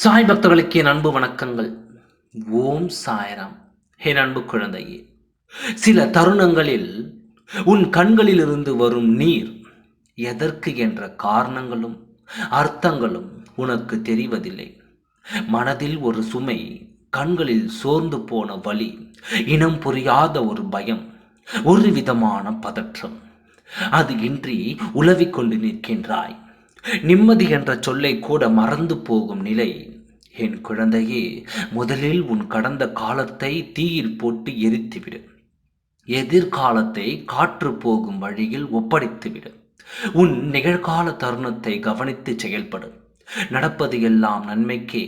சாய் பக்தர்களுக்கு என் அன்பு வணக்கங்கள். ஓம் சாய்ராம். என் அன்பு குழந்தையே சில தருணங்களில் உன் கண்களிலிருந்து வரும் நீர் எதற்கு என்ற காரணங்களும் அர்த்தங்களும் உனக்கு தெரிவதில்லை. மனதில் ஒரு சுமை கண்களில் சோர்ந்து போன வழி இனம் புரியாத ஒரு பயம் ஒரு விதமான பதற்றம். அது இன்றி உலவிக்கொண்டு நிற்கின்றாய். நிம்மதி என்ற சொல்லை கூட மறந்து போகும் நிலை என் குழந்தையே முதலில் உன் கடந்த காலத்தை தீயில் போட்டு எரித்துவிடு. எதிர்காலத்தை காற்று போகும் வழியில் ஒப்படைத்துவிடு. உன் நிகழ்கால தருணத்தை கவனித்து செயல்படும் நடப்பது எல்லாம் நன்மைக்கே.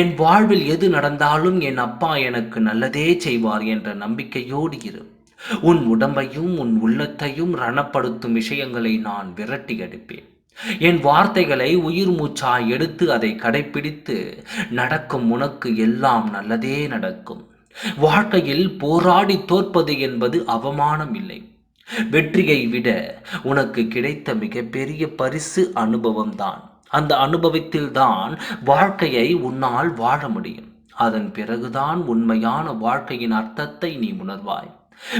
என் வாழ்வில் எது நடந்தாலும் என் அப்பா எனக்கு நல்லதே செய்வார் என்ற நம்பிக்கையோடு இரு. உன் உடம்பையும் உன் உள்ளத்தையும் ரணப்படுத்தும் விஷயங்களை நான் விரட்டி அடிப்பேன் என் வார்த்தைகளை உயிர் மூச்சாய் எடுத்து அதை கடைபிடித்து நடக்கும் உனக்கு எல்லாம் நல்லதே நடக்கும். வாழ்க்கையில் போராடி தோற்பது என்பது அவமானம் இல்லை. வெற்றியை விட உனக்கு கிடைத்த மிகப்பெரிய பரிசு அனுபவம்தான் அந்த அனுபவத்தில் தான் வாழ்க்கையை உன்னால் வாழ முடியும். அதன் பிறகுதான் உண்மையான வாழ்க்கையின் அர்த்தத்தை நீ உணர்வாய்.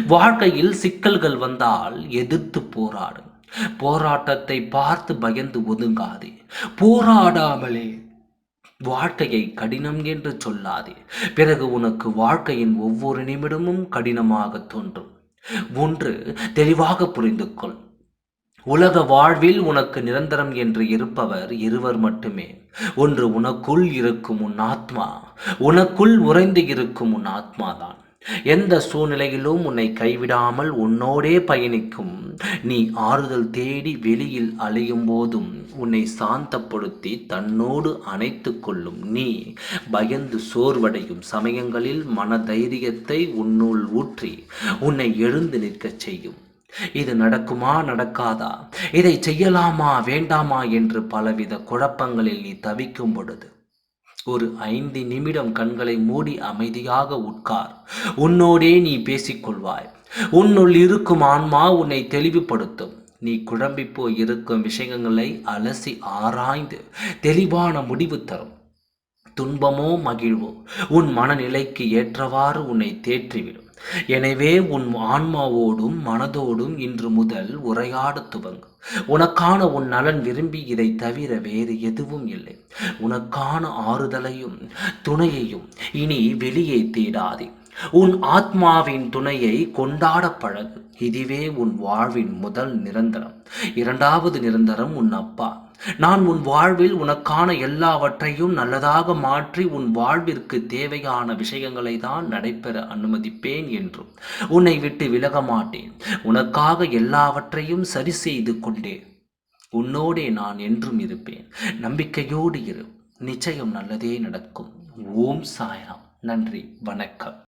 வாழ்க்கையில் சிக்கல்கள் வந்தால் எதிர்த்து போராடு. போராட்டத்தை பார்த்து பயந்து ஒதுங்காதே. போராடாமலே வாழ்க்கையை கடினம் என்று சொல்லாதே. பிறகு உனக்கு வாழ்க்கையின் ஒவ்வொரு நிமிடமும் கடினமாக தோன்றும். ஒன்று தெளிவாக புரிந்து கொள் உலக வாழ்வில் உனக்கு நிரந்தரம் என்று இருப்பவர் இருவர் மட்டுமே. ஒன்று உனக்குள் இருக்கும் உன் ஆத்மா. உனக்குள் உறைந்து இருக்கும் உன் ஆத்மாதான். எந்த சூழ்நிலையிலும் உன்னை கைவிடாமல் உன்னோடே பயணிக்கும். நீ ஆறுதல் தேடி வெளியில் அலையும் போதும் உன்னை சாந்தப்படுத்தி தன்னோடு அணைத்து கொள்ளும். நீ பயந்து சோர்வடையும் சமயங்களில் மன தைரியத்தை உன்னுள் ஊற்றி உன்னை எழுந்து நிற்கச் செய்யும். இது நடக்குமா நடக்காதா? இதை செய்யலாமா வேண்டாமா என்று பலவித குழப்பங்களில் நீ தவிக்கும் பொழுது ஒரு ஐந்து நிமிடம் கண்களை மூடி அமைதியாக உட்கார். உன்னோடே நீ பேசிக்கொள்வாய். உன்னுள் இருக்கும் ஆன்மா உன்னை தெளிவுபடுத்தும். நீ குழம்பி போய் இருக்கும் விஷயங்களை அலசி ஆராய்ந்து தெளிவான முடிவு தரும். துன்பமோ மகிழ்வோ? உன் மனநிலைக்கு ஏற்றவாறு உன்னை தேற்றிவிடும். எனவே உன் ஆன்மாவோடும் மனதோடும் இன்று முதல் உரையாட துவங்கும் உனக்கான உன் நலன் விரும்பி இதை தவிர வேறு எதுவும் இல்லை. உனக்கான ஆறுதலையும் துணையையும் இனி வெளியே தேடாதே. உன் ஆத்மாவின் துணையை கொண்டாட பழகு. இதுவே உன் வாழ்வின் முதல் நிரந்தரம். இரண்டாவது நிரந்தரம் உன் அப்பா. நான் உன் வாழ்வில் உனக்கான எல்லாவற்றையும் நல்லதாக மாற்றி உன் வாழ்விற்கு தேவையான விஷயங்களை தான் நடைபெற அனுமதிப்பேன் என்றும் உன்னை விட்டு விலக மாட்டேன். உனக்காக எல்லாவற்றையும் சரி செய்து கொண்டேன் உன்னோடே நான் என்றும் இருப்பேன். நம்பிக்கையோடு இரு. நிச்சயம் நல்லதே நடக்கும். ஓம் சாய்ராம். நன்றி. வணக்கம்.